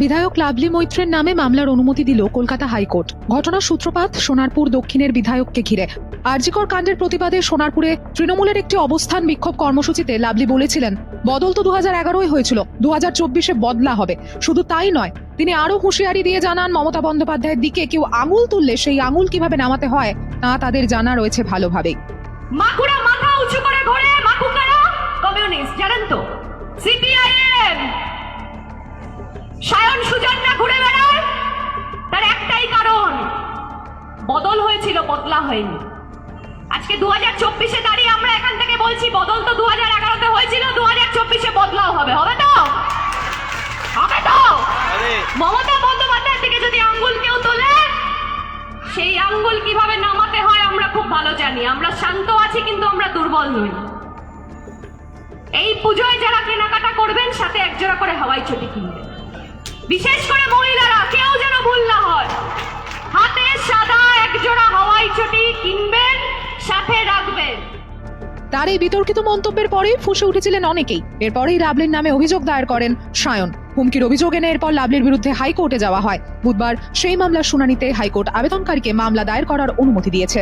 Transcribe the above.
বিধায়ক লাভলি মৈত্রের নামে মামলার অনুমতি দিল কলকাতা হাইকোর্ট। ঘটনার সূত্রপাত সোনারপুর দক্ষিণের বিধায়ককে ঘিরে। আরজিকর কাণ্ডের প্রতিবাদে সোনারপুরে তৃণমূলের একটি অবস্থান বিক্ষোভ কর্মসূচিতে লাভলি বলেছিলেন, বদল তো দু হাজার এগারোয় হয়েছিল দু হাজার চব্বিশে বদলা হবে। শুধু তাই নয়, তিনি আরও হুঁশিয়ারি দিয়ে জানান, মমতা বন্দ্যোপাধ্যায়ের দিকে কেউ আঙুল তুললে সেই আঙুল কীভাবে নামাতে হয়, তা তাদের জানা রয়েছে ভালোভাবেই। মাকুড়া বদল হয়নি। আজকে দু হাজার চব্বিশে দাঁড়িয়ে আমরা এখান থেকে বলছি বদল তো দু হাজার এগারোতে হয়েছিল দু হাজার চব্বিশে বদলাও হবে। হবে তো? হবে তো? মমতা বন্দ্যোপাধ্যায়ের দিকে যদি আঙ্গুল কেউ তোলে সেই আঙ্গুল কীভাবে নামাতে হয় আমরা খুব ভালো জানি। আমরা শান্ত আছি কিন্তু আমরা দুর্বল নই। এই পুজোয় যারা কেনাকাটা করবেন সাথে একজোড়া করে হাওয়াই চটি কিনবেন। বিশেষ করে মহিলারা কেউ যেন ভুল না সাথে রাখবেন তার এই বিতর্কিত মন্তব্যের পরেই ফুঁসে উঠেছিলেন অনেকেই। এরপরেই লাভলির নামে অভিযোগ দায়ের করেন সায়ন। হুমকির অভিযোগ এনে এরপর লাভলির বিরুদ্ধে হাইকোর্টে যাওয়া হয়। বুধবার সেই মামলার শুনানিতে হাইকোর্ট আবেদনকারীকে মামলা দায়ের করার অনুমতি দিয়েছে।